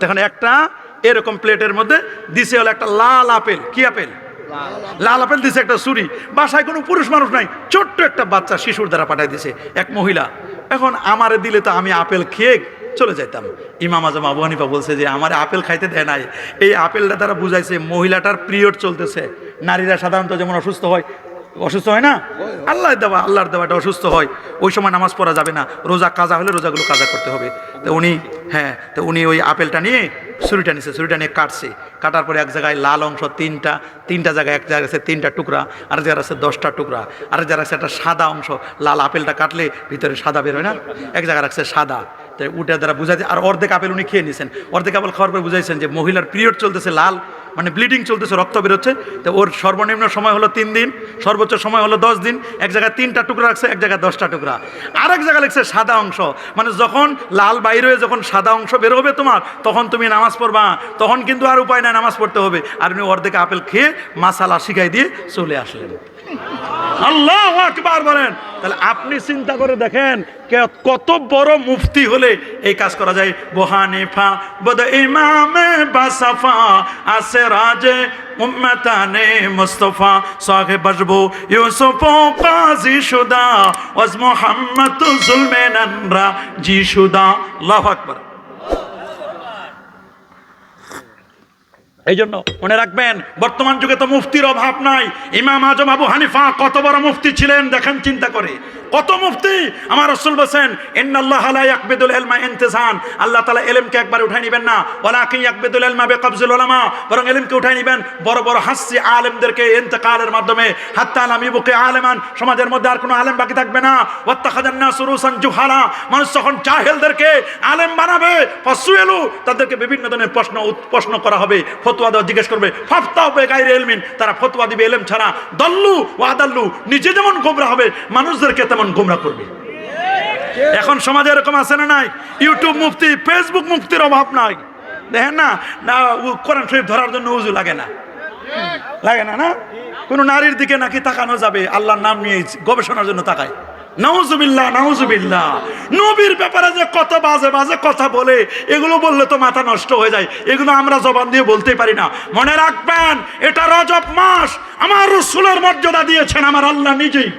তখন একটা এরকম প্লেটের মধ্যে দিছে হলো একটা লাল আপেল। কি আপেল? লাল আপেল দিছে একটা ছুরি। বাসায় কোনো পুরুষ মানুষ নাই। ছোট্ট একটা বাচ্চা শিশুর দ্বারা পাঠাই দিছে, এক মহিলা। এখন আমারে দিলে তো আমি আপেল খেয়ে চলে যাইতাম। ইমাম আজম আবু হানিফা বলছে যে, আমার আপেল খাইতে দেয় নাই। এই আপেলটা তারা বুঝাইছে, মহিলাটার পিরিয়ড চলতেছে। নারীরা সাধারণত যেমন অসুস্থ হয় অসুস্থ হয় না? আল্লাহ দেওয়া, আল্লাহর দেওয়াটা অসুস্থ হয়। ওই সময় নামাজ পড়া যাবে না। রোজা কাজা হলে রোজাগুলো কাজা করতে হবে। তো উনি হ্যাঁ তো উনি ওই আপেলটা নিয়ে ছুরিটা নিছে, ছুরিটা নিয়ে কাটছে। কাটার পরে এক জায়গায় লাল অংশ তিনটা তিনটা জায়গায় এক জায়গায় আছে তিনটা টুকরা আর জায়গায় আছে দশটা টুকরা আর জায়গায় আছে একটা সাদা অংশ। লাল আপেলটা কাটলে ভিতরে সাদা বের হয় না? এক জায়গায় রাখছে সাদা। উঠে দ্বারা বুঝাইছে, আর অর্ধেক আপেল উনি খেয়ে নিয়েছেন অর্ধেক আপেল খাওয়ার পরে বুঝাইছেন যে মহিলার পিরিয়ড চলতেছে লাল মানে ব্লিডিং চলতেছে, রক্ত বেরোচ্ছে। তো ওর সর্বনিম্ন সময় হলো তিন দিন, সর্বোচ্চ সময় হলো দশ দিন, এক জায়গায় তিনটা টুকরা রাখছে, এক জায়গায় দশটা টুকরা। আর এক জায়গায় লিখছে সাদা অংশ। মানে যখন লাল বাইর যখন সাদা অংশ বের হবে তোমার, তখন তুমি নামাজ পড়বা। তখন কিন্তু আর উপায় নাই, নামাজ পড়তে হবে। আর উনি অর্ধেক আপেল খেয়ে মাসালা শিখাই দিয়ে চলে আসলেন। আল্লাহ আকবার বলেন। তাহলে আপনি চিন্তা করে দেখেন কত বড় মুফতি হলে এই কাজ করা যায়। বোহানিফা বদ ইমামে বাসাফা আসে রাজে উম্মতানে মুস্তফা, সাহেব বজবু, ইউসুফ কাজী সুদা, ওয়াজ মুহাম্মদ জুলমেনানরা জি সুদা, আল্লাহু আকবার। এই জন্য মনে রাখবেন, বর্তমান যুগে তো মুফতির অভাব নাই। ইমাম আজম আবু হানিফা কত বড় মুফতি ছিলেন, দেখেন চিন্তা করে। কত মুফতি? আমার রসুল বসেন ইন্নাল্লাহ লা ইয়াকবিদুল ইলমা ইনতিসান। আল্লাহ তাআলা ইলমকে একবার উঠাই নেবেন না। ওয়ালাকিন ইয়াকবিদুল ইলমা বিকবজিল উলামা। বরং ইলমকে উঠাই নেবেন। বড় বড় হাসি আলেমদেরকে ইন্তেকালের মাধ্যমে। হাত্তা লাম ইবুকে আলেমান। সমাজের মধ্যে আর কোনো আলেম বাকি থাকবে না। ওয়াত্তাখাযান নাসু রুসান জুহালা। মানুষ যখন জাহেলদেরকে আলেম বানাবে, ফাসুয়েলু, তাদেরকে বিভিন্ন ধরনের প্রশ্ন প্রশ্ন করা হবে। ফতোয়া দেওয়া জিজ্ঞেস করবে ফাফতাও বে গাইরে এলমিন তারা ফতোয়া দিবে এলেম ছাড়া দল্লু ও আদাল্লু। নিজে যেমন গোমরা হবে, মানুষদেরকে তেমন গোমরা করবে। এখন সমাজে এরকম আছে না নাই? ইউটিউব মুক্তি ফেসবুক মুক্তির অভাব নাই। দেখেন না? না কোরআন শরীফ ধরার জন্য উজু লাগে না। লাগে না না? কোনো নারীর দিকে নাকি তাকানো যাবে, আল্লাহর নাম নিয়ে গবেষণার জন্য তাকায়। নাউজুবিল্লাহ নাউজুবিল্লাহ। নবীর ব্যাপারে যে কত বাজে বাজে কথা বলে, এগুলো বললে তো মাথা নষ্ট হয়ে যায়। এগুলো আমরা জবান দিয়ে বলতে পারি না। মনে রাখবেন, এটা রজব মাস। আমার রসুলের মর্যাদা দিয়েছেন আমার আল্লাহ নিজেই।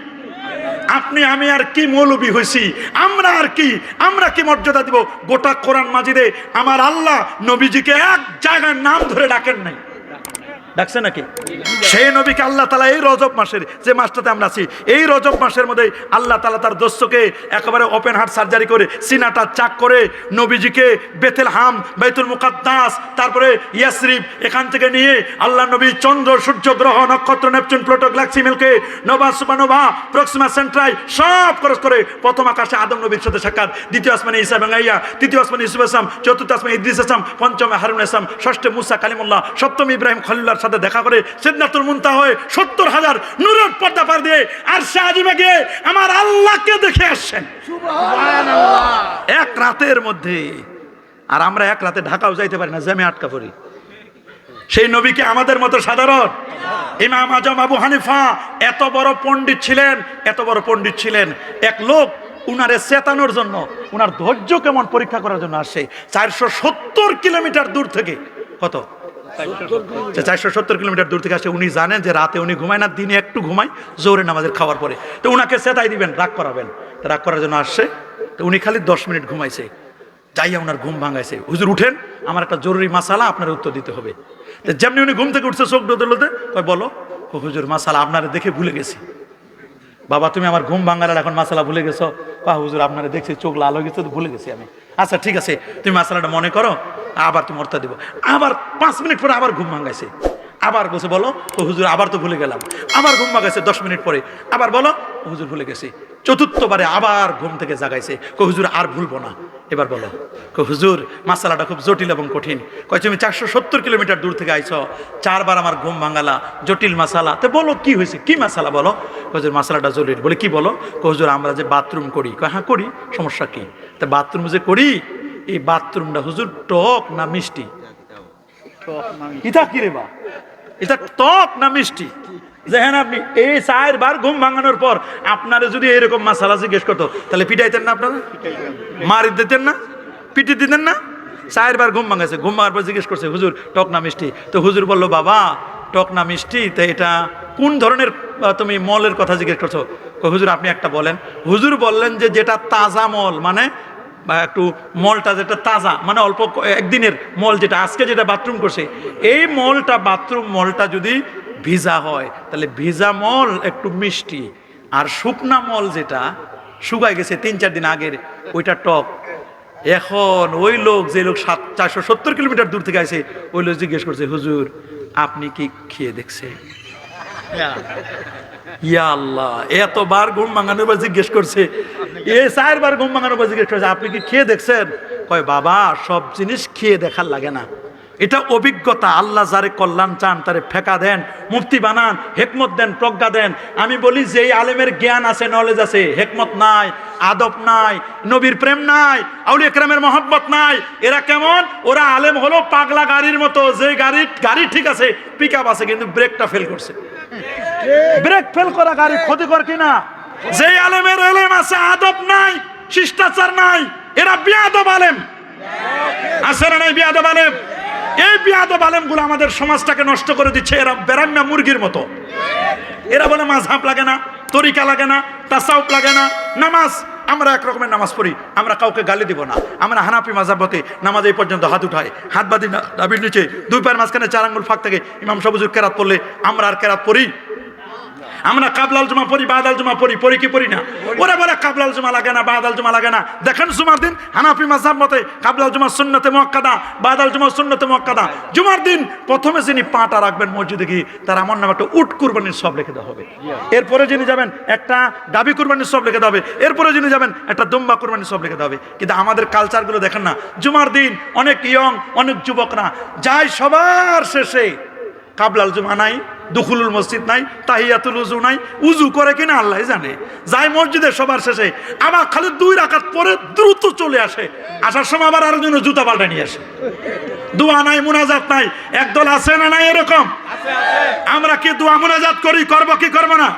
আপনি, আমি আর কি মৌলবি হয়েছি? আমরা আর কি? আমরা কি মর্যাদা দিব? গোটা কোরআন মাজিদে আমার আল্লাহ নবীজিকে এক জায়গায় নাম ধরে ডাকেন নাই। ডাকছে নাকি? সেই নবীকে আল্লাহ তালা এই রজব মাসের যে মাসটাতে আমরা আছি, এই রজব মাসের মধ্যে আল্লাহ তালা তার দস্যকে একেবারে ওপেন হার্ট সার্জারি করে সিনাটা চাক করে নবীজিকে বেতেল হাম বেতুল মুকাদ্দাস, তারপরে ইয়াসরিফ এখান থেকে নিয়ে আল্লাহ নবী চন্দ্র, সূর্য, গ্রহ, নক্ষত্র, Neptune Pluto galaxy, milky, nova supernova Proxima, Centauri, সব খরচ করে প্রথম আকাশে আদম নবীর সাথে সাক্ষাৎ, দ্বিতীয় আসমানে ইসা বেঙ্গাইয়া তৃতীয় আসমানে ইসুফ আসলাম চতুর্থ আসমানে ইদ্রিস আসলাম পঞ্চমে হারুন আসলাম ষষ্ঠে মুসা কালিমুল্লাহ, সপ্তম ইব্রাহিম খলিল্লার সাথে দেখা করে সিদ্ধাতুল মুন্তা হয়ে সত্তর হাজার নুরের পর্দা পার দিয়ে আর শাহজিমে গিয়ে আমার আল্লাহকে দেখে আসছেন। এক রাতের মধ্যে আর আমরা এক রাতে ঢাকাও যাইতে পারি না জ্যামে আটকা পড়ি। সেই নবীকে আমাদের মতো সাধারণ ইমাম আজম আবু হানিফা এত বড় পণ্ডিত ছিলেন এত বড় পণ্ডিত ছিলেন। এক লোক উনারে চেতানোর জন্য উনার ধৈর্য কেমন পরীক্ষা করার জন্য আসছে। চারশো সত্তর কিলোমিটার দূর থেকে। কত? চারশো সত্তর কিলোমিটার দূর থেকে আসে, উনি জানেন যে রাতে উনি ঘুমায় না, দিনে একটু ঘুমায় জোরে নামাজের খাওয়ার পরে। তো উনাকে সেতাই দিবেন, রাগ করাবেন। রাগ করার জন্য আসছে। তো উনি খালি দশ মিনিট ঘুমাইছে। যাইয়া ওনার ঘুম ভাঙাইছে। হুজুর, উঠেন, আমার একটা জরুরি মাসালা আপনার উত্তর দিতে হবে। যেমনি উনি ঘুম থেকে উঠছে চোখ ডোদলতে কয়, বলো হুজুর, মাসালা আপনারা দেখে ভুলে গেছি। বাবা, তুমি আমার ঘুম ভাঙালার এখন মাসালা ভুলে গেছো? বা হুজুর, আপনারা দেখছি চোখ লাল হয়ে গেছে, তো ভুলে গেছি আমি। আচ্ছা ঠিক আছে, তুমি মাসালাটা মনে করো, আবার তুমি অর্থ দিব। আবার পাঁচ মিনিট পরে আবার ঘুম ভাঙাইছে। আবার বসে বলো তো হুজুর, আবার তো ভুলে গেলাম। আবার ঘুম ভাঙাইছে দশ মিনিট পরে। আবার বলো হুজুর ভুলে গেছি? চতুর্থবারে আবার ঘুম থেকে জাগাইছে। কো হুজুর আর ভুলবো না। এবার বলো কো হুজুর মাসালাটা খুব জটিল এবং কঠিন। কয় তুমি চারশো সত্তর কিলোমিটার দূর থেকে আইছ চারবার আমার ঘুম ভাঙালা জটিল মাসালা। তো বলো কি হয়েছে? কি মাসালা বলো? হুজুর মাসালাটা জটিল বলে কি বলো? কয় হুজুর আমরা যে বাথরুম করি। কয় হ্যাঁ করি। সমস্যা কি? তা বাথরুম যে করি এই বাথরুমটা হুজুর টক না মিষ্টি? ইটা কি রে বা? এটা টক না মিষ্টি? দেখেন আপনি এই চারবার ঘুম ভাঙানোর পর আপনারা যদি এরকম মাসালা জিজ্ঞেস করতো, তাহলে পিটাইতেন না আপনারা? মারি দিতেন না? পিটি দিতেন না? চারবার ঘুম ভাঙাছে ঘুম ভাঙার পর জিজ্ঞেস করছে, হুজুর, টক না মিষ্টি? তো হুজুর বলল, বাবা, টক না মিষ্টি? তো এটা কোন ধরনের তুমি মলের কথা জিজ্ঞেস করছ? হুজুর, আপনি একটা বলেন। হুজুর বললেন যে যেটা তাজা মল মানে বা একটু মলটা যেটা তাজা মানে অল্প একদিনের মল যেটা, আজকে যেটা বাথরুম করছে, এই মলটা, বাথরুম মলটা যদি ভিজা হয় তাহলে ভিজা মল একটু মিষ্টি। আর শুকনা মল যেটা শুকায় গেছে তিন চার দিন আগের ওইটা টক। এখন ওই লোক যে লোক সাত চারশো সত্তর কিলোমিটার দূর থেকে আসে ওই লোক জিজ্ঞেস করছে হুজুর আপনি কি খেয়ে দেখছেন? ইয়া আল্লাহ এতবার ঘুম ভাঙানোর পর জিজ্ঞেস করছে এ চারবার ঘুম ভাঙানোর পর জিজ্ঞেস করছে আপনি কি খেয়ে দেখছেন? কয় বাবা সব জিনিস খেয়ে দেখার লাগে না। এটা অভিজ্ঞতা। আল্লাহ যারে কল্যাণ চান, তারে ফেকা দেন, মুফতি বানান, হেকমত দেন, প্রজ্ঞা দেন। আমি বলি যে আলেমের জ্ঞান আছে নলেজ আছে, হেকমত নাই, আদব নাই, নবীর প্রেম নাই আউলি একরামের মহব্বত নাই, এরা কেমন? ওরা আলেম হলো পাগলা গাড়ির মতো, যে গাড়ি গাড়ি ঠিক আছে পিক আছে, কিন্তু ব্রেকটা ফেল করছে। ব্রেক ফেল করা গাড়ি ক্ষতিকর কিনা? যে আলেমের এলেম আছে, আদব নাই, শিষ্টাচার নাই, এরা বিয়াদব আলেম। আছে না নাই বিয়াদব আলেম? এই বিয়াদ আলেমগুলো আমাদের সমাজটাকে নষ্ট করে দিচ্ছে। এরা বেরাম্যা মুরগির মতো। এরা বলে মাঝহাব লাগে না, তরিকা লাগে না তাসাউপ লাগে না। নামাজ, আমরা এক রকমের নামাজ পড়ি। আমরা কাউকে গালি দিব না। আমরা হানাপি মাঝাবতে নামাজ এই পর্যন্ত হাত উঠাই। হাত বাঁধি দাবির নিচে, দুই পায়ের মাঝখানে চার আঙ্গুল ফাঁক থাকে। ইমাম সবুজুর কেরাত পড়লে আমরা আর কেরাত পড়ি। আমরা কাবলাল জমা পড়ি বাদাল জমা পড়ি পড়ি কি পড়ি না? ওরা বলে কাবলাল জমা লাগে না বাদাল জমা লাগে না। দেখেন জুমার দিন হানাফি মাঝাব মতে কাবলাল জমা সুন্নতে মক্কাদা বাদাল জমা সুন্নতে মক্কাদা জুমার দিন প্রথমে যিনি পাটা রাখবেন মসজিদে গিয়ে তার আমার নাম একটা উট কুরবানির সব লিখে দেওয়া হবে। এরপরে যিনি যাবেন একটা গাবি কুরবানির সব লিখে দেওয়া হবে। এরপরে যিনি যাবেন একটা দুম্বা কুরবানির সব লিখে দেওয়া হবে। কিন্তু আমাদের কালচারগুলো দেখেন না জুমার দিন অনেক ইয়ং অনেক যুবকরা যায় সবার শেষে কাবলাল জুমা নাই দুখুলুল মসজিদ নাই, তাহিয়াতুল উজু নাই। উজু করে কিনা আল্লাহ জানে। যায় মসজিদে সবার শেষে আবার খালি দুই রাকাত পরে দ্রুত চলে আসে। আসার সময় আবার আরও জন্য জুতা পাল্টা নিয়ে আসে। দোয়া নাই, মোনাজাত নাই। একদল আছে না নাই এরকম? আমরা কি দোয়া মোনাজাত করি, করব কি করব না?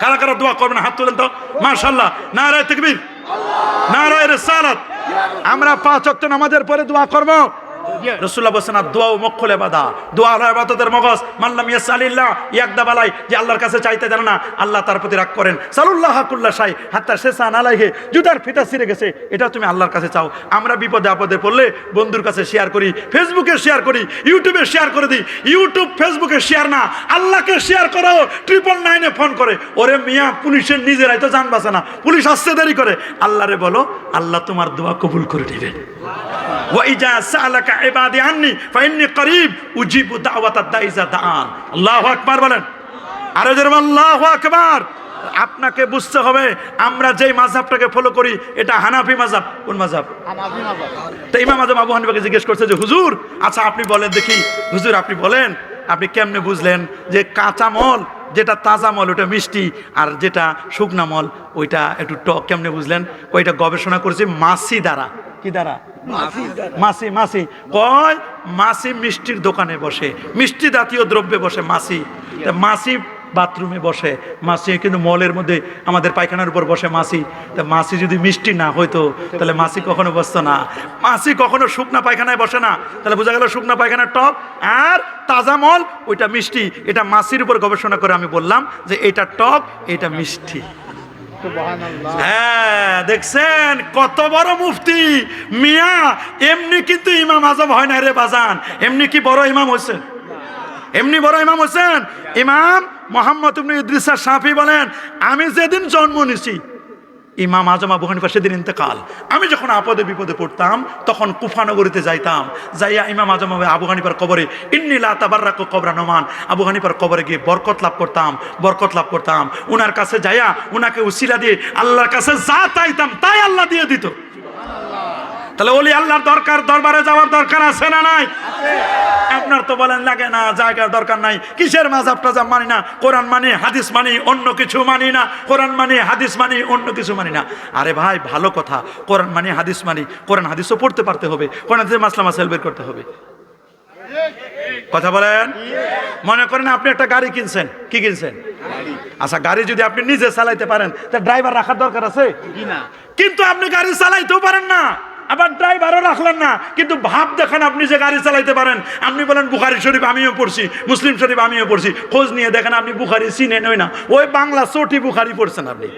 কারা কারা দোয়া করবে না? হাত তুলেন তো। মার্শাল্লাহ না রায় তকবীর। না রায় রেসালাত। আমরা পাঁচ অক্ট নামাজের পরে দোয়া করব। রসুল্লাহ বলছেন, আর দোয়া ও মক্ষলে বাদা দোয়া হলো ইবাদতের মগজ। মাল্লাম ইয়াসালিল্লাহ ইয়াকদা বালাই, যে আল্লাহর কাছে চাইতে জানে না, আল্লাহ তার প্রতি রাগ করেন। সালুল্লাহ হাকুল্লাহ সাই হাত্তা শেষান আলাইহে জুতার ফিতা ছিঁড়ে গেছে। এটা তুমি আল্লাহর কাছে চাও। আমরা বিপদে আপদে পড়লে বন্ধুর কাছে শেয়ার করি ফেসবুকে শেয়ার করি ইউটিউবে শেয়ার করে দিই। ইউটিউব ফেসবুকে শেয়ার না। আল্লাহকে শেয়ার করাও ট্রিপল নাইনে ফোন করে। ওরে মিয়া, পুলিশের নিজেরাই তো জান বাঁচে না। পুলিশ আসতে দেরি করে। আল্লাহরে বলো, আল্লাহ তোমার দোয়া কবুল করে নেবেন। ওয়াইজা সালাকা ইবাদি আন্নি ফাইন্নি করিব উজিবু দাওয়াতাদ দাইজা দান আল্লাহু আকবার বলেন। আরও বলেন, আল্লাহু আকবার। আপনাকে বুঝতে হবে আমরা যেই মাযহাবটাকে ফলো করি এটা হানাফি মাযহাব। কোন মাযহাব? তো ইমাম আজম আবু হানিফাকে জিজ্ঞেস করছে যে হুজুর আচ্ছা আপনি বলেন দেখি হুজুর আপনি বলেন আপনি কেমনে বুঝলেন যে কাঁচা মল যেটা তাজা মল ওটা মিষ্টি আর যেটা শুকনা মল ওইটা একটু টক কেমনে বুঝলেন? ওইটা গবেষণা করেছে মাসি দ্বারা। কি দ্বারা মাসি মাসি কয়? মাসি মিষ্টির দোকানে বসে। মিষ্টি জাতীয় দ্রব্যে বসে মাসি মাসি বাথরুমে বসে। মাসি কিন্তু মলের মধ্যে আমাদের পায়খানার উপর বসে মাসি তা মাসি যদি মিষ্টি না হইতো তাহলে মাসি কখনো বসতো না। মাসি কখনো শুকনা পায়খানায় বসে না। তাহলে বোঝা গেল শুকনা পায়খানার টপ আর তাজা মল ওইটা মিষ্টি। এটা মাসির উপর গবেষণা করে আমি বললাম যে এটা টক এটা মিষ্টি। হ্যাঁ দেখছেন? কত বড় মুফতি। মিয়া, এমনি কিন্তু ইমাম আজম হয় না রে বাজান। এমনি কি বড় ইমাম হোসেন এমনি বড় ইমাম হোসেন ইমাম মোহাম্মদ ইবনে ইদ্রিসা সাফি বলেন, আমি যেদিন জন্ম নিছি ইমাম আজম আবু হানিফা সেদিন ইন্তেকাল। আমি যখন আপদে বিপদে পড়তাম, তখন কুফানগরীতে যাইতাম। যাইয়া ইমাম আজম আবু হানিফার কবরে ইন্নিলা তাবার্রাকু কবরা নমান। আবু হানিফার কবরে গিয়ে বরকত লাভ করতাম, বরকত লাভ করতাম। উনার কাছে যাইয়া উনাকে উসিলা দিয়ে, আল্লাহর কাছে যা চাইতাম তাই আল্লাহ দিয়ে দিত। তাহলে ওলি আল্লাহর দরকার দরবারে যাওয়ার দরকার আছে না নাই? আপনার তো বলেন লাগে না জায়গার দরকার নাই। কিসের মাঝাব টাজাব মানি না? কোরআন মানি হাদিস মানি অন্য কিছু মানি না। কোরআন মানি হাদিস মানি অন্য কিছু মানি না। আরে ভাই ভালো কথা। কোরআন মানি হাদিস মানি। কোরআন হাদিসও পড়তে পারতে হবে। কোরআন হাদিসে মাসলা মাসাইল বের করতে হবে। কথা বলেন? মনে করেন আপনি একটা গাড়ি কিনছেন। কি কিনছেন? আচ্ছা গাড়ি যদি আপনি নিজে চালাইতে পারেন তা ড্রাইভার রাখার দরকার আছে? কিন্তু আপনি গাড়ি চালাইতেও পারেন না। আবার ড্রাইভারও রাখলেন না। কিন্তু ভাব দেখেন আপনি যে গাড়ি চালাইতে পারেন। আপনি বলেন, বুখারি শরীফ আমিও পড়ছি, মুসলিম শরীফ আমিও পড়ছি। খোঁজ নিয়ে দেখেন আপনি বুখারি চিনেন ওই না। ওই বাংলা চটি বুখারি পড়ছেন আপনি।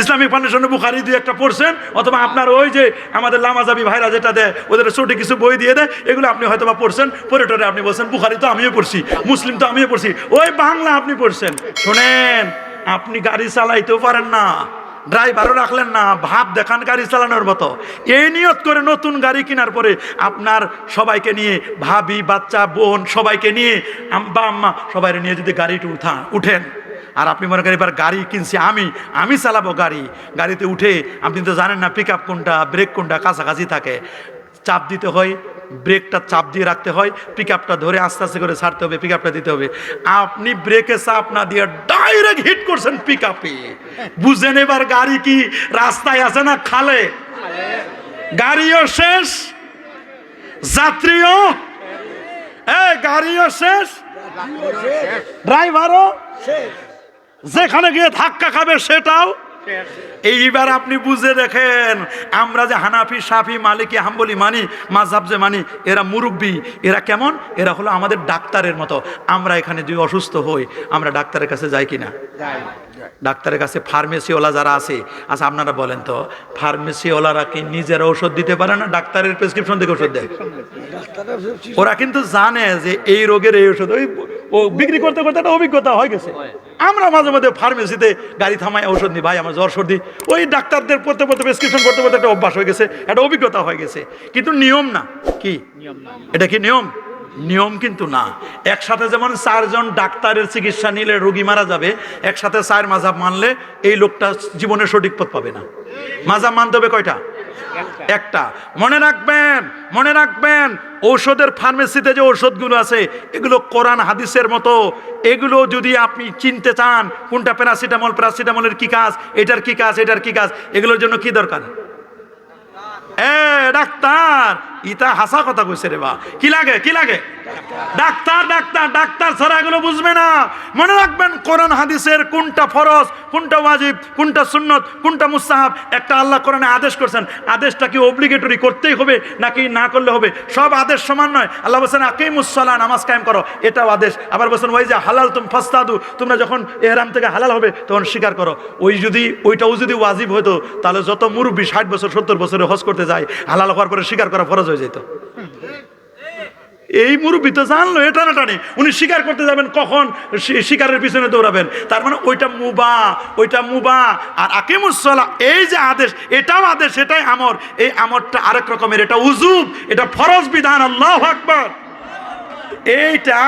ইসলামিক ফাউন্ডেশনে বুখারি দুই একটা পড়ছেন, অথবা আপনার ওই যে আমাদের লামাজাবি ভাইরা যেটা দেয়, ওদের ছোটি কিছু বই দিয়ে দেয়, এগুলো আপনি হয়তো বা পড়ছেন। পরে টরে আপনি বলছেন, বুখারি তো আমিও পড়ছি, মুসলিম তো আমিও পড়ছি। ওই বাংলা আপনি পড়ছেন। শোনেন, আপনি গাড়ি চালাইতেও পারেন না। ড্রাইভারও রাখলেন না, ভাব দেখান গাড়ি চালানোর মতো। এই নিয়ত করে নতুন গাড়ি কেনার পরে আপনার সবাইকে নিয়ে, ভাবি, বাচ্চা, বোন, সবাইকে নিয়ে আম্বা আম্মা সবাই নিয়ে যদি গাড়িটি উঠা, উঠেন। আর আপনি মনে করেন, এবার গাড়ি কিনছি আমি আমি চালাবো গাড়ি। গাড়িতে উঠে, আপনি তো জানেন না পিক আপ কোনটা ব্রেক কোনটা কাছাকাছি থাকে। চাপ দিতে হয় ব্রেকটা চাপ দিয়ে রাখতে হয় পিক ধরে আস্তে আস্তে করে ছাড়তে হবে পিক দিতে হবে। আপনি ব্রেকে চাপ না দিয়ে ডাইরেক্ট হিট করছেন পিক আপে বুঝেন এবার গাড়ি কি রাস্তায় আছে না খালে? গাড়িও শেষ, যাত্রীও? গাড়িও শেষ, ড্রাইভারও? যেখানে গিয়ে ধাক্কা খাবে সেটাও? এইবার আপনি বুঝে দেখেন, আমরা যে হানাফি সাফি মালিকি, হাম্বলি মানি মাঝহাব যে মানি, এরা মুরব্বী, এরা কেমন? এরা হলো আমাদের ডাক্তারের মতো। আমরা এখানে যদি অসুস্থ হই, আমরা ডাক্তারের কাছে যাই কিনা? ডাক্তারের কাছে ফার্মেসিওয়ালা যারা আছে আচ্ছা আপনারা বলেন তো ফার্মেসিওয়ালারা কি নিজেরা ওষুধ দিতে পারে না ডাক্তারের প্রেসক্রিপশন থেকে ওষুধ দেয়? ওরা কিন্তু জানে যে এই রোগের এই ওষুধ ওই ও বিক্রি করতে করতে একটা অভিজ্ঞতা হয়ে গেছে। আমরা মাঝে মাঝে ফার্মেসিতে গাড়ি থামায় ওষুধ নিই ভাই আমার জ্বর সর্দি ওই ডাক্তারদের পড়তে পড়তে প্রেসক্রিপশন করতে করতে একটা অভ্যাস হয়ে গেছে একটা অভিজ্ঞতা হয়ে গেছে। কিন্তু নিয়ম না। কি? এটা কি নিয়ম? নিয়ম কিন্তু না। একসাথে যেমন চারজন ডাক্তারের চিকিৎসা নিলে রোগী মারা যাবে, একসাথে চার মাঝাব মানলে এই লোকটা জীবনের সঠিক পথ পাবে না। মাঝাব মানতে হবে কয়টা? একটা। মনে রাখবেন মনে রাখবেন, ঔষধের ফার্মেসিতে যে ঔষধগুলো আছে, এগুলো কোরআন, হাদিসের মতো। এগুলো যদি আপনি চিনতে চান, কোনটা প্যারাসিটামল প্যারাসিটামলের কি কাজ, এটার কি কাজ, এটার কি কাজ, এগুলোর জন্য কি দরকার? ডাক্তার ইতা হাসা কথা কইছে রে বা। কি লাগে কি লাগে? ডাক্তার ডাক্তার ডাক্তার ছাড়া এগুলো বুঝবে না। মনে রাখবেন, কোরআন, হাদিসের কোনটা ফরজ, কোনটা ওয়াজিব, কোনটা সুন্নত, কোনটা মুস্তাহাব, একটা আল্লাহ কোরআনে আদেশ করছেন। আদেশটা কি অব্লিগেটরি করতেই হবে, নাকি না করলে হবে? সব আদেশ সমান নয়। আল্লাহ বলছেন আকিমুসসালা নামাজ কায়েম করো। এটাও আদেশ। আবার বলছেন, ওই যে হালাল তুম ফাস্তাদু, তোমরা যখন এহরাম থেকে হালাল হবে, তখন স্বীকার করো। ওই যদি, ওইটাও যদি ওয়াজিব হতো তাহলে যত মুরব্বী ষাট বছর, সত্তর বছরে হজ করতে যায়, হালাল হওয়ার পরে স্বীকার করা ফরজ হয়ে যেত। এই মুরব্বী তো জানলো এটা না টানে উনি শিকার করতে যাবেন, কখন শিকারের পিছনে দৌড়াবেন। তার মানে ওইটা মুবা ওইটা মুবা। আর আকিমুসলা এই যে আদেশ, এটাও আদেশ, এটাই আমর। এই আমরটা আরেক রকমের, এটা উজুব এটা ফরজ বিধান, আল্লাহ আকবর। এইটা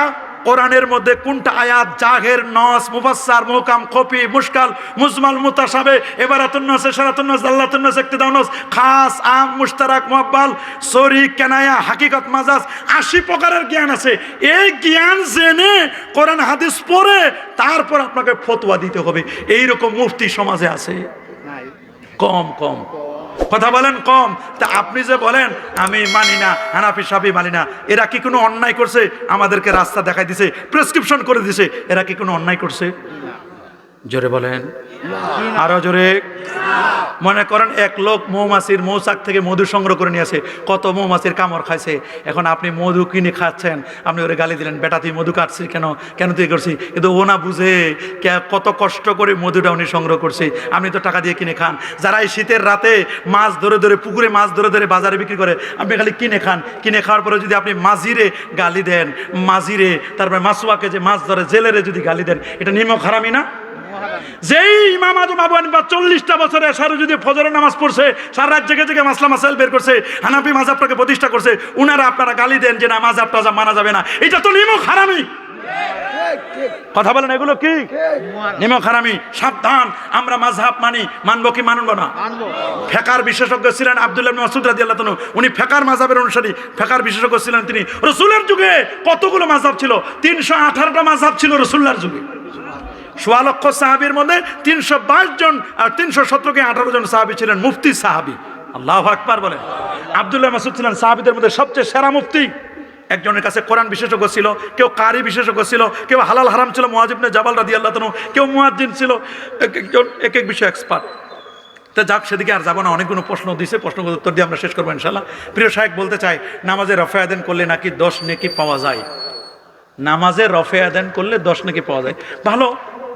কোরআনের মধ্যে কোনটা আয়াত জাহের নস মুফাসসার মুহকাম খফি মুশকাল মুজমাল মুতাসাবে এবারাতুন নস ইশারাতুন নস আল্লাতুন নস নস খাস আম মুশতারাক মুআব্বাল সরি কেনায়া হাকিকত মাজাজ আশি প্রকারের জ্ঞান আছে। এই জ্ঞান জেনে কোরআন হাদিস পড়ে তারপর আপনাকে ফতোয়া দিতে হবে। এই রকম মুফতি সমাজে আছে। কম কম। কথা বলেন কম। তা আপনি যে বলেন, আমি মানি না, হানাফি, সাফি মানি না। এরা কি কোনো অন্যায় করছে? আমাদেরকে রাস্তা দেখাই দিছে প্রেসক্রিপশন করে দিছে। এরা কি কোনো অন্যায় করছে? জোরে বলেন। আরও জোরে। মনে করেন এক লোক মৌমাছির মৌচাক থেকে মধু সংগ্রহ করে নিয়েছে। কত মৌমাছির কামড় খাইছে। এখন আপনি মধু কিনে খাচ্ছেন। আপনি ওরে গালি দিলেন, বেটা, তুই মধু কাটছিস কেন? কেন তুই করছি কিন্তু ও না বুঝে কত কষ্ট করে মধুটা উনি সংগ্রহ করছে। আপনি তো টাকা দিয়ে কিনে খান। যারা এই শীতের রাতে মাছ ধরে ধরে, পুকুরে মাছ ধরে ধরে বাজারে বিক্রি করে, আপনি খালি কিনে খান। কিনে খাওয়ার পরে যদি আপনি মাঝিরে গালি দেন, মাঝিরে, তারপরে মাসুয়াকে যে মাছ ধরে জেলেরে যদি গালি দেন, এটা নিমক হারামি না? যেই ইমাম আজম আবু হানিফা চল্লিশটা বছরে সারা যদি ফজরের নামাজ পড়ছে সারা রাত জেগে জেগে মাসলা মাসাইল বের করছে হানাফি মাজাবটাকে প্রতিষ্ঠা করছে উনারা আপনারা গালি দেন যে না মাজাব টাজাব মানা যাবে না। এটা তো নিমক হারামি। কথা বলেন এগুলো কি? নিমক হারামি। সাবধান আমরা মাঝহাব মানি মানবো কি মানবো না? ফেকার বিশেষজ্ঞ ছিলেন আব্দুল্লাহ মাসউদ রাদিয়াল্লাহু তাআলা উনি ফেকার মাযহাবের অনুসারী ফেকার বিশেষজ্ঞ ছিলেন তিনি। রসুলের যুগে কতগুলো মাযহাব ছিল? তিনশো আঠারোটা মাযহাব ছিল রসুল্লার যুগে। সোয়া লক্ষ সাহাবির মধ্যে তিনশো বাইশ জন আর তিনশো সতেরোকে আঠারো জন সাহাবি ছিলেন মুফতি সাহাবি। আল্লাহ আকবার বলেন আব্দুল্লাহ মাসুদ ছিলেন সাহাবিদের মধ্যে সবচেয়ে সেরা মুফতি। একজনের কাছে কোরআন বিশেষজ্ঞ ছিল, কেউ কারি বিশেষজ্ঞ ছিল, কেউ হালাল হারাম ছিল মুয়াজিবনে জাবাল রাদি আল্লাহ কেউ মুয়াজ্জিন ছিল, এক একজন, এক এক বিষয়ে এক্সপার্ট তা যাক, সেদিকে আর যাব না, অনেকগুলো প্রশ্ন দিছে প্রশ্নগুলো উত্তর দিয়ে আমরা শেষ করব ইনশাল্লাহ প্রিয় সাহেব বলতে চাই, নামাজে রফে আদেন করলে নাকি দশ নেকি পাওয়া যায়? নামাজে রফে আদান করলে দশ নাকি পাওয়া যায়। ভালো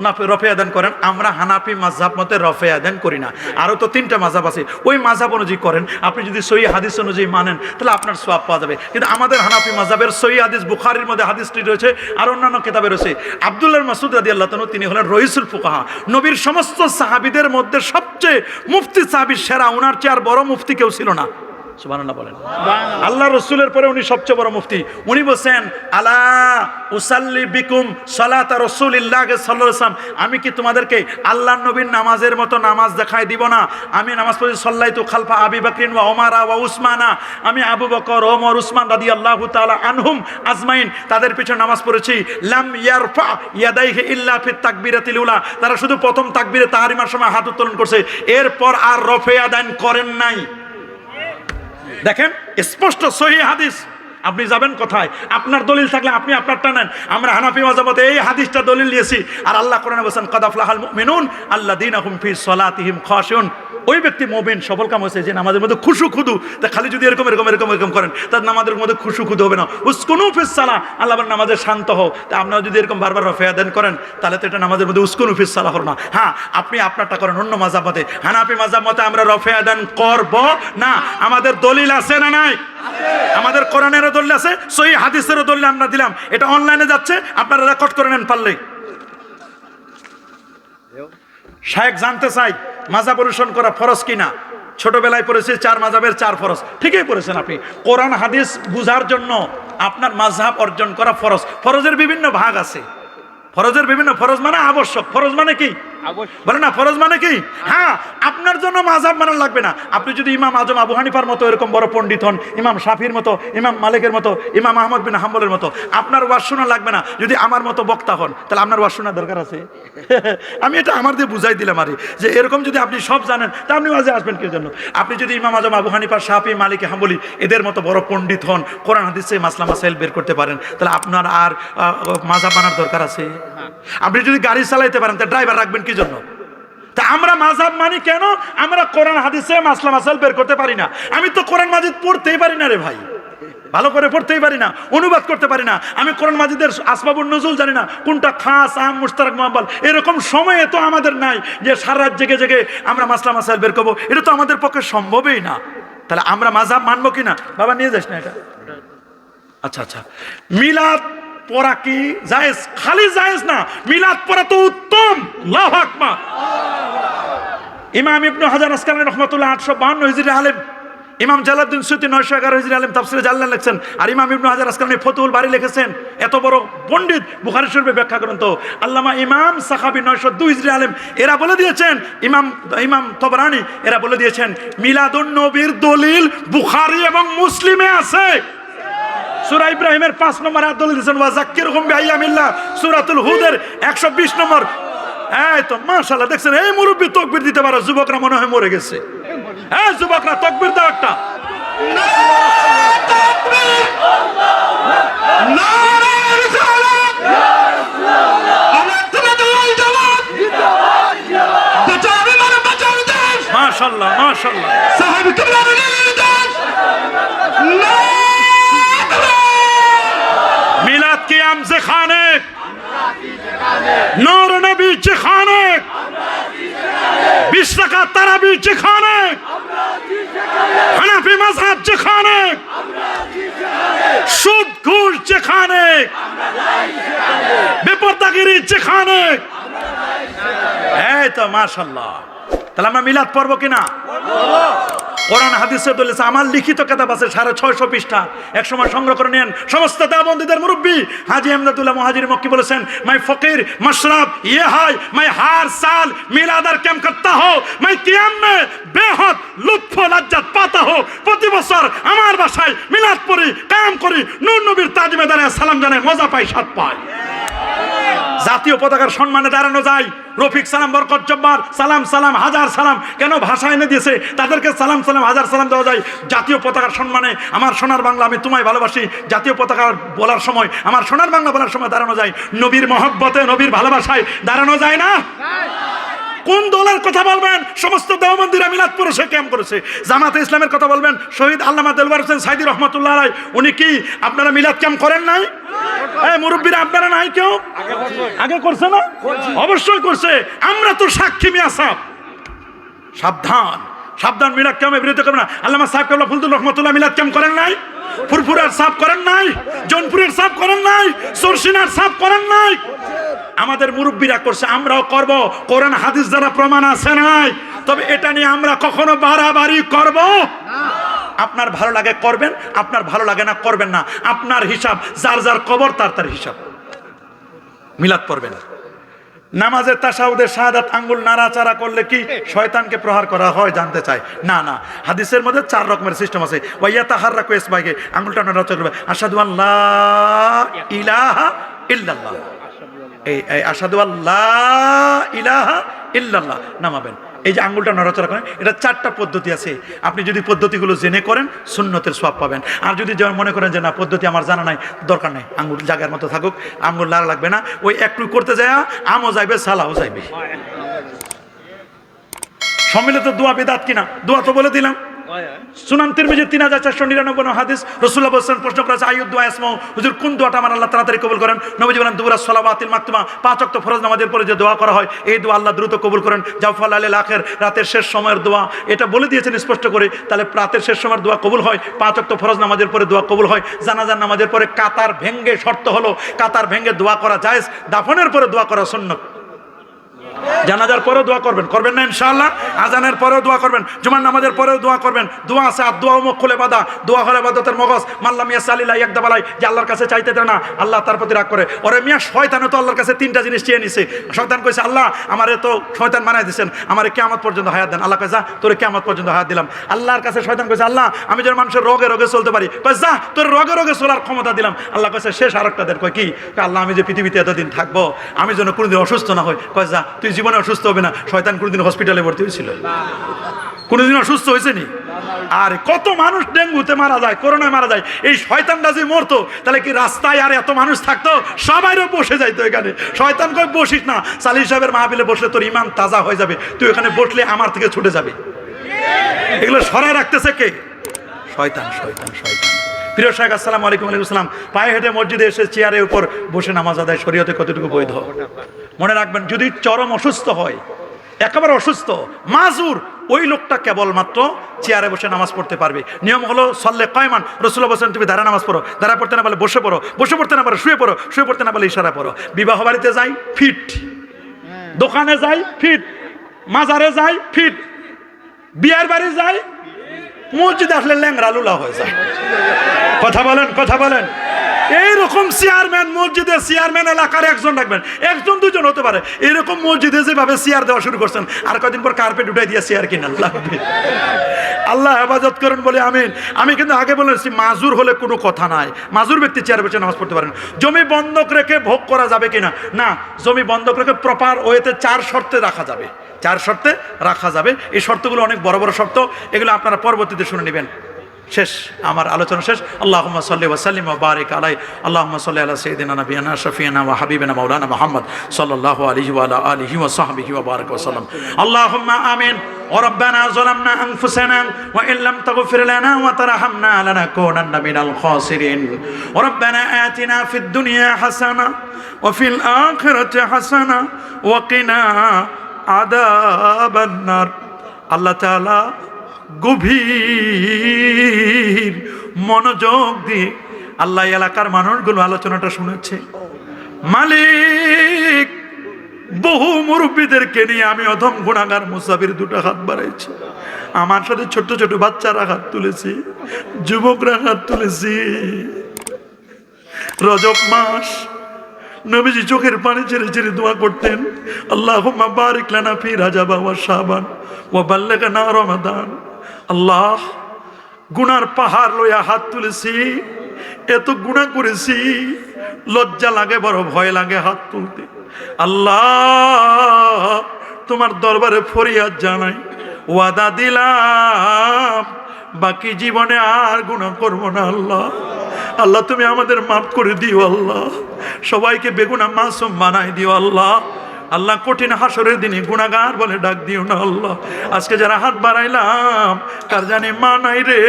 না, রফে আদান করেন। আমরা হানাফি মাঝাব মতে রফে আদান করি না। আরও তো তিনটা মাঝহাব আছে। ওই মাঝহাব অনুযায়ী করেন। আপনি যদি সই হাদিস অনুযায়ী মানেন, তাহলে আপনার সোয়াব পাওয়া যাবে। কিন্তু আমাদের হানাফি মাঝহাবের সই হাদিস বুখারির মধ্যে হাদিসটি রয়েছে, আর অন্যান্য কেতাবে রয়েছে। আবদুল্লাহ মাসুদ রাদি আল্লাহ তিনি হলেন রহিসুল ফুকাহা। নবীর সমস্ত সাহাবিদের মধ্যে সবচেয়ে মুফতি সাহাবির সেরা ওনার চেয়ে আর বড় মুফতি কেউ ছিল না। সুবহানাল্লাহ বলেন। আল্লাহ রসুলের পরে উনি সবচেয়ে বড় মুফতি। উনি বলছেন আলা উসাল্লি বিকুম সালাতা রসুলিল্লাহ সাল্লাম আমি কি তোমাদেরকে আল্লাহ নবীর নামাজের মতো নামাজ দেখাই দিব না? আমি নামাজ পড়ি সল্লাই তো খালফা আবি বাকরিন ওয়া ওমারা ওয়া উসমানা। আমি আবু বকর ওমর উসমান রাদি আল্লাহ তাআলা আনহুম আজমাইন। তাদের পিছনে নামাজ পড়েছি। লাম ইয়ারফা ইয়াদাইহি ইল্লা ফিত তাকবীরাতিল উলা। তারা শুধু প্রথম তাকবীরে তাহারিমার সময় হাত উত্তোলন করছে। এরপর আর রফে আদান করেন নাই। দেখেন স্পষ্ট সহি হাদিস। আপনি যাবেন কোথায়? আপনার দলিল থাকলে আপনি আপনারটা নেন। আমরা হানাফি মাজাবতে এই হাদিসটা দলিল নিয়েছি আর আল্লাহ কোরআনে বলছেন কদাফলাহাল মেনুন আল্লাহ দিন আহুম ফি সলাতিহিম খাশিউন। ওই ব্যক্তি মোমেন, সফল কাম হয়েছে যে নামাজের মধ্যে খুশু খুদু। তা খালি যদি এরকম এরকম এরকম এরকম করেন তার নামাজের মধ্যে খুশু খুদু হবে না। উস্কুনু ফিস সালা আল্লাহ বলেন, নামাজে শান্ত হও। তা আপনারা যদি এরকম বারবার রফেয়া দেন করেন, তাহলে তো এটা নামাজের মধ্যে উস্কুনু ফিস সালা হলো না। হ্যাঁ আপনি আপনারটা করেন অন্য মাজাব মতে হানাফি মাজাব মতে আমরা রফেয়া দেন করব না। আমাদের দলিল আছে না নাই? আমাদের কোরআনেরও দলিল আছে সই হাদিসেরও দলিল আমরা দিলাম। এটা অনলাইনে যাচ্ছে, আপনারা রেকর্ড করে নেন পারলেই শায়েক জানতে চাই, মাজাব অনুসরণ করা ফরজ কিনা? ছোটবেলায় পড়েছি, চার মাজাবের চার ফরজ। ঠিকই পড়েছেন আপনি। কোরআন, হাদিস বুঝার জন্য আপনার মাঝহাব অর্জন করা ফরজ। ফরজের বিভিন্ন ভাগ আছে। ফরজের বিভিন্ন, ফরজ মানে আবশ্যক। ফরজ মানে কি? বলে না, ফরজ মানে কি? হ্যাঁ আপনার জন্য মাঝহাব মানা লাগবে না। আপনি যদি ইমাম আজম আবু হানিফার মতো এরকম বড় পণ্ডিত হন, ইমাম শাফির মতো, ইমাম মালিকের মতো, ইমাম আহমদ বিন হাম্বলের মতো, আপনার ওয়াজ শোনা লাগবে না। যদি আমার মতো বক্তা হন, তাহলে আপনার ওয়াজ দরকার আছে। আমি এটা আমার দিয়ে বুঝাই দিলাম আরে, যে এরকম যদি আপনি সব জানেন, তা আপনি ওয়াজে আসবেন কি জন্য? আপনি যদি ইমাম আজম আবু হানিফা শাফি, মালিক, হাম্বলি, এদের মতো বড় পণ্ডিত হন, কোরআন, হাদিসে মাসলা, মাসাইল বের করতে পারেন, তাহলে আপনার আর মাজা বানার দরকার আছে। আপনি যদি গাড়ি চালাইতে পারেন, তা ড্রাইভার রাখবেন কি জন্য? তা আমরা মাঝাব মানি কেন? আমরা কোরআন, হাদিসে মাসলা মাসাল বের করতে পারি না। আমি তো কোরআন, মাজিদ পড়তেই পারি না রে ভাই। ভালো করে পড়তেই পারি না, অনুবাদ করতে পারি না। আমি কোরআন, মাজিদের আসবাবুর নজুল জানি না, কোনটা খাস, আম মুস্তারাক মোহাম্মল এরকম সময়ে তো আমাদের নাই যে সারা জেগে জেগে আমরা মাসলা মাসাল বের করব। এটা তো আমাদের পক্ষে সম্ভবই না। তাহলে আমরা মাঝাব মানবো কি না? বাবা, নিয়ে যাস না এটা। আচ্ছা আচ্ছা। মিলাদ পড়া কি জায়েজ? খালি জায়েজ না। মিলাদ পড়া তো উত্তম। লাহ আকবার। ইমাম ইবনু হাজার আসকালানি রহমতুল্লাহ আটশো বাহান্ন হিজরি আলেম। ইমাম জালাউদ্দিন সুতি নয়শো এগারো হিজরি আলেম তাফসিরে জাল্লান লিখছেন। আর ইমাম ইবনু হাজার আসকালানি ফতুল বাড়ি লিখেছেন। এত বড় পণ্ডিত বুখারি শরীফে ব্যাখ্যা করেন তো। আল্লামা ইমাম সাহাবি নয়শো দুই হিজরি আলেম, এরা বলে দিয়েছেন, ইমাম ইমাম তবরানি, এরা বলে দিয়েছেন, মিলাদুন নবীর দলিল বুখারি এবং মুসলিমে আছে। সুরা ইব্রাহিমের পাঁচ নম্বর আয়াত দলিল দিয়েছেন, ওয়া জাক্কির হুম বিআইয়ামিল্লাহ। সূরাতুল হুদের 120 নম্বর। এই তো, মাশাআল্লাহ, দেখছেন, এই মুরব্বি তাকবীর দিতে পারে, যুবকরা মনে হয় মরে গেছে। এই যুবকরা, তাকবীর দাও একটা। মিলাদ কিয়াম যেখানে নূর নবী যেখানে বিশ টাকা তারাবি যেখানে হানাফি মাযহাব যেখানে সুদ ঘুষ যেখানে বেপরদাগিরি যেখানে এই তো মাশাল্লাহ তাহলে আমরা মিলাদ পড়ব কিনা? কোরআন, হাদিসে দলেছে আমার লিখিত কেতাব আছে সাড়ে ছয়শো পৃষ্ঠা। এক সময় সংগ্রহ করে নেন সমস্ত দেবন্দীদের মুরব্বী, হাজি আহমদুল্লাহ মহাজির মক্কি বলেছেন, মাই ফকির মশরব ইয়ে হয়, মাই হার সাল মিলাদার কেম করতা হো মাই কিয়াম মে বেহদ লুৎফ লাজ্জাত পাতা হো প্রতি বছর আমার বাসায় মিলাদ পড়ি কাম করি, নূর নবীর তাজমে দাঁড়ায় সালাম জানায়, মজা পাই, স্বাদ পায় জাতীয় পতাকার সম্মানে দাঁড়ানো যায়। রফিক সালাম বরকত জব্বার, সালাম সালাম, হাজার সালাম। কেন ভাষা এনে দিয়েছে? তাদেরকে সালাম সালাম, হাজার সালাম দেওয়া যায়। জাতীয় পতাকার সম্মানে আমার সোনার বাংলা আমি তোমায় ভালোবাসি। জাতীয় পতাকা বলার সময় আমার সোনার বাংলা বলার সময় দাঁড়ানো যায়। নবীর মহব্বতে, নবীর ভালোবাসায় দাঁড়ানো যায় না? কোন দলের কথা বলবেন? সমস্ত দেওবন্দিরা মিলাদ পড়েছে ক্যাম্প করেছে। জামাতে ইসলামের কথা বলবেন, শহীদ আল্লামা দেলবার হোসেন সাইদি রহমতুল্লাহ রায় উনি কি আপনারা মিলাদ ক্যাম্প করেন নাই? মুরব্বীরা আপনারা নাই কেউ? আগে করছে না? অবশ্যই করছে। আমরা তো সাক্ষী মিয়া সাহ। সাবধান। সাবধান মিলাদ ক্যাম্পের বিরুদ্ধে করবেন না। আল্লামা সাহেব কাবলা ফুলতুল রহমতুল্লাহ মিলাদ ক্যাম্প করেন নাই? ফুরফুরার সাপ করেন নাই? জনপুরের সাপ করেন নাই? সরসিনার সাপ করেন নাই? আমাদের মুরব্বীরা করছে, আমরাও করব। কোরআন, হাদিস দ্বারা প্রমাণ আছে নাই? তবে এটা নিয়ে আমরা কখনো বাড়াবাড়ি করব? আপনার ভালো লাগে করবেন, আপনার ভালো লাগে না করবেন না। আপনার হিসাব, যার যার কবর, তার তার হিসাব। মিলাদ পড়বেন। নামাজের তাসাউদের শাহাদাত, আঙ্গুল নাড়াচাড়া করলে কি শয়তানকে প্রহার করা হয় জানতে চায়? না না। হাদিসের মধ্যে চার রকমের সিস্টেম আছে। ওয়াইয়া তাহার রাখো এস বাইকে আঙ্গুলটা নাড়াচাড়া করবে। আসাদু আল্লাহ ইলাহা ইল্লাল্লাহ। এই আসাদু আল্লাহ ইলাহা নামাবেন। এই যে আঙ্গুলটা নড়াচড়া করেন, এটা চারটা পদ্ধতি আছে। আপনি যদি পদ্ধতিগুলো জেনে করেন, সুন্নতের সব পাবেন। আর যদি যেমন মনে করেন যে না, পদ্ধতি আমার জানা নাই, দরকার নেই, আঙ্গুল জায়গার মতো থাকুক, আঙ্গুল লাড়া লাগবে না, ওই একটু করতে যায়, আমও যাইবে সালাও যাইবে। সম্মিলিত দোয়া বেদাত কিনা? দোয়া তো বলে দিলাম। সুনান তিরমিজি তিন হাজার চারশো নিরানব্বই হাদিস রসুল্লাহ বলছেন প্রশ্ন করেছে আয়ুদ দোয়া হুজুর, কোন দোয়াটা আমার আল্লাহ তাড়াতাড়ি কবুল করেন? নবীজি বলেন, দুবরা সলাবাতিল মাকতুমা, পাঁচ অক্ত ফরজ নামাজের পরে যে দোয়া করা হয়, এই দোয়া আল্লাহ দ্রুত কবুল করেন। জাফর আলী লাখের রাতের শেষ সময়ের দোয়া, এটা বলে দিয়েছেন স্পষ্ট করে, তাহলে রাতের শেষ সময়ের দোয়া কবুল হয়, পাঁচ অক্ত ফরজ নামাজের পরে দোয়া কবুল হয়, জানাজার নামাজের পরে কাতার ভেঙ্গে শর্ত হলো, কাতার ভেঙ্গে দোয়া করা যায় দাফনের পরে দোয়া করা সুন্নত। জানাজার পরেও দোয়া করবেন। করবেন না ইনশাআল্লাহ? আজানের পরেও দোয়া করবেন। জুমার নামাজের পরেও দোয়া করবেন। দোয়া আছে, আর দোয়া মুখ খুলে বাদা দোয়া হলে বাদতের মগজ। মাল্লাম ইয়া সালিলা একদা বালাই যে আল্লাহর কাছে চাইতে দেয় না, আল্লাহ তার প্রতি রাগ করে। ওরে মিয়া শয়তানে তো আল্লাহর কাছে তিনটা জিনিস চেয়ে নিছে। শয়তান কইছে, আল্লাহ, আমারে তো শয়তান বানাই দিয়েছেন আমারে কেমত পর্যন্ত হায়াত দেন। আল্লাহ কয়, যা, তোরে কেমত পর্যন্ত হায়াত দিলাম। আল্লাহর কাছে শয়তান কইছে, আল্লাহ, আমি যেন মানুষের রোগে রোগে চলতে পারি। কয়, যা, তোর রোগে রোগে চলার ক্ষমতা দিলাম। আল্লাহ কইছে, শেষ আরেকটা দেন। কয়, কি? আল্লাহ, আমি যে পৃথিবীতে এতদিন থাকব, আমি যেন কোনোদিন অসুস্থ না হই। কয়, যা তুই জীবনে অসুস্থ হবে না, শয়তান কোনোদিন হসপিটালে ভর্তি হয়েছিল। কোনোদিন অসুস্থ হয়েছে নি আর কত মানুষ ডেঙ্গুতে মারা যায়, করোনায় মারা যায়, এই শয়তানটা যে মরতো, তাহলে কি রাস্তায় আর এত মানুষ থাকতো? সবাইরও বসে যাইতো এখানে। শয়তান কই বসিস না? সালিহ সাহেবের মাহফিলে বসলে তোর ইমান তাজা হয়ে যাবে। তুই এখানে বসলে আমার থেকে ছুটে যাবে। এগুলো সরাই রাখতেছে কে? শয়তান শয়তান শয়তান। প্রিয় সাহেব আসসালামু আলাইকুম আলাইকুম সালাম পায়ে হেঁটে মসজিদে এসে চেয়ারের উপর বসে নামাজ আদায়, শরীয়তে কতটুকু বৈধ? মনে রাখবেন, যদি চরম অসুস্থ হয়, একেবারে অসুস্থ, মাজুর, ওই লোকটা কেবলমাত্র চেয়ারে বসে নামাজ পড়তে পারবে। নিয়ম হলো, সল্লে কয়মান রসুল্লাহ বসেন তুমি দাঁড়া নামাজ পড়ো, দাঁড়া পড়তে না বলে বসে পড়ো, বসে পড়তে না পারো শুয়ে পড়ো, শুয়ে পড়তে না বলে ইশারা পড়ো। বিবাহ বাড়িতে যাই, ফিট। দোকানে যাই, ফিট। মাজারে যাই, ফিট। বিয়ার বাড়ি যাই, মসজিদে আসলে ল্যাংরা লুলা হয়ে যায়। কথা বলেন কথা বলেন। এইরকম চেয়ারম্যান মসজিদে চেয়ারম্যান এলাকার একজন রাখবেন, একজন দুজন হতে পারে। এরকম মসজিদে যেভাবে চেয়ার দেওয়া শুরু করছেন, আর কদিন পর কার্পেট উঠাই দিয়ে চেয়ার কিনা আল্লাহ আল্লাহ হেফাজত করেন বলে আমিন। আমি কিন্তু আগে বলেছি মাজুর হলে কোনো কথা নাই। মাজুর ব্যক্তি চেয়ার বসে নামাজ পড়তে পারেন। জমি বন্ধক রেখে ভোগ করা যাবে কিনা না? জমি বন্ধক রেখে প্রপার ওয়েতে চার শর্তে রাখা যাবে। চার শর্তে রাখা যাবে। এই শর্তগুলো অনেক বড় বড় শর্ত। এগুলো আপনারা পরবর্তীতে শুনে নেবেন। শেষ আমার আলোচনা শেষ আল্লাহ সাল্লি ওয়াসাল্লিম বারিক আলাই আল্লাহ সাল্লি আলা সঈদিনা নবিয়ানা শফিয়ানা ওয়া হাবিবানা মাওলানা মুহাম্মদ সাল্লাল্লাহু আলাইহি ওয়া আলা আলিহি ওয়া সাহবিহি ওয়া বারাক ওয়া সাল্লাম আল্লাহুম্মা আমিন وربنا ظلمنا أنفسنا وإن لم تغفر لنا وترحمنا لنكونن من الخاسرين وربنا آتنا في الدنيا حسنة وفي الآخرة حسنة وقنا عذاب النار الله تعالى গভীর মনোযোগ দিয়ে আল্লাহ এলাকার মানুষগুলো আলোচনাটা শুনেছে। মালিক বহু মুরব্বীদেরকে নিয়ে আমি অধম গুণাগার মুসাফির দুটো হাত বাড়াইছি। আমার সাথে ছোট ছোট বাচ্চারা হাত তুলেছি, যুবকরা হাত তুলেছি। রজব মাস, নবীজি চোখের পানি ছেড়ে ছেড়ে দোয়া করতেন আল্লাহ বারিক লানা ফি রাজাবা ওয়া শাবান ওয়া বাল্লাগানা রমাদান। আল্লাহ, গুনার পাহাড় লইয়া হাত তুলেছি, এত গুণা করেছি, লজ্জা লাগে, বড় ভয় লাগে হাত তুলতে। আল্লাহ, তোমার দরবারে ফরিয়াদ জানাই, ওয়াদা দিলাম, বাকি জীবনে আর গুণা করব না আল্লাহ। আল্লাহ, তুমি আমাদের মাফ করে দিও আল্লাহ। সবাইকে বেগুনা মাসুম বানাই দিও আল্লাহ। আল্লাহ কঠিন হাসরের দিনে গুণাগার বলে ডাক দিও না আল্লাহ। আজকে যারা হাত বাড়াইলাম, কার জানি মা নাই রে,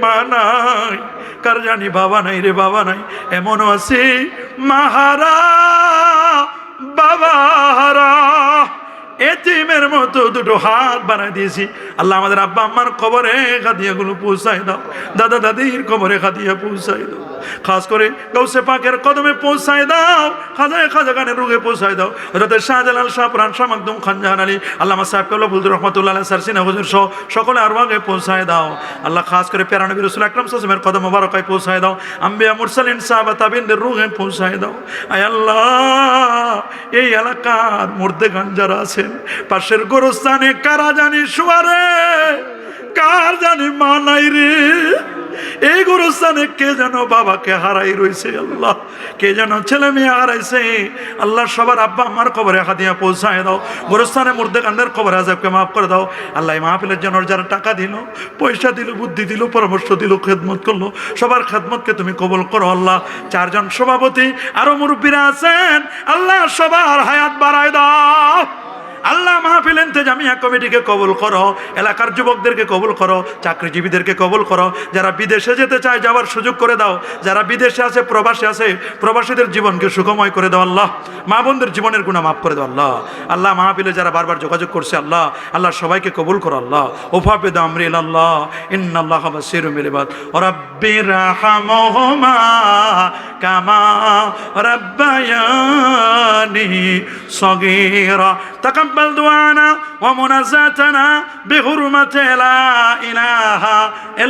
মা নাই। কার জানি বাবা নাই রে, বাবা নাই। এমনও আছে, মাহারা, বাবা হারা। এতিমের মতো দুটো হাত বানাই দিয়েছি। আল্লাহ আমাদের আব্বা আম্মার কবরে খাদিয়াগুলো পৌঁছাই দাও। দাদা দাদির কবরে খাদিয়া পৌঁছাই দাও। খাস করে গৌসে পাকের কদমে পৌঁছাই দাও। খাজায় খাজা গানের রুগে পৌঁছাই দাও। হজরত শাহজালাল শাহ প্রাণ শাহ খান জাহান আলী, আল্লাহ সাহেব কল্লাবুল রহমতুল্লাহ সার সিনা হুজুর সহ সকলে আর আগে পৌঁছায় দাও। আল্লাহ খাস করে প্যারানবী রসুল আকরম সাসমের কদম মোবারকায় পৌঁছায় দাও। আম্বিয়া মুরসালিন সাহাবা তাবিনদের রুহে পৌঁছায় দাও। আয় আল্লাহ, এই এলাকার মধ্যে গান যারা আছেন, পাশের গোরস্থানে কারা জানি শুয়ারে? কার জানি মা নাই রে? এই গোরস্থানে কে যেন বাবাকে হারাই রয়েছে আল্লাহ, কে যেন ছেলে মেয়ে হারাইছে? আল্লাহ, সবার আব্বা আমার কবরে হাতিয়া পৌঁছায় দাও। গোরস্থানে মুর্দে কান্দের কবরে আজাবকে মাফ করে দাও। আল্লাহ এই মাহফিলের জন্য যারা টাকা দিল, পয়সা দিল, বুদ্ধি দিল, পরামর্শ দিল, খেদমত করল, সবার খেদমতকে তুমি কবল করো, আল্লাহ। চারজন সভাপতি, আরও মুরব্বীরা আছেন, আল্লাহ সবার হায়াত বাড়ায় দাও। আল্লাহ মাহফিল জামিয়া কমিটিকে কবুল করো, এলাকার যুবকদেরকে কবুল করো, চাকরিজীবীদেরকে কবুল করো, যারা বিদেশে যেতে চায় যাওয়ার সুযোগ করে দাও, যারা বিদেশে আছে, প্রবাসী আছে, প্রবাসীদের জীবনকে সুখময় করে দাও আল্লাহ। মা বোনদের জীবনের গুণা মাফ করে দাও আল্লাহ। আল্লাহ মাহফিলে যারা বারবার যোগাযোগ করছে আল্লাহ আল্লাহ সবাইকে কবুল করো আল্লাহ। ওফাবে দামরি আল্লাহ ইন্নাল্লাহ বাসির মিলবাদ রব্বি রাহমহুমা কামা রব্বায়ানি সগীরা। তাকাম تقبل دعانا ومنازاتنا بحرمة لا إله إلا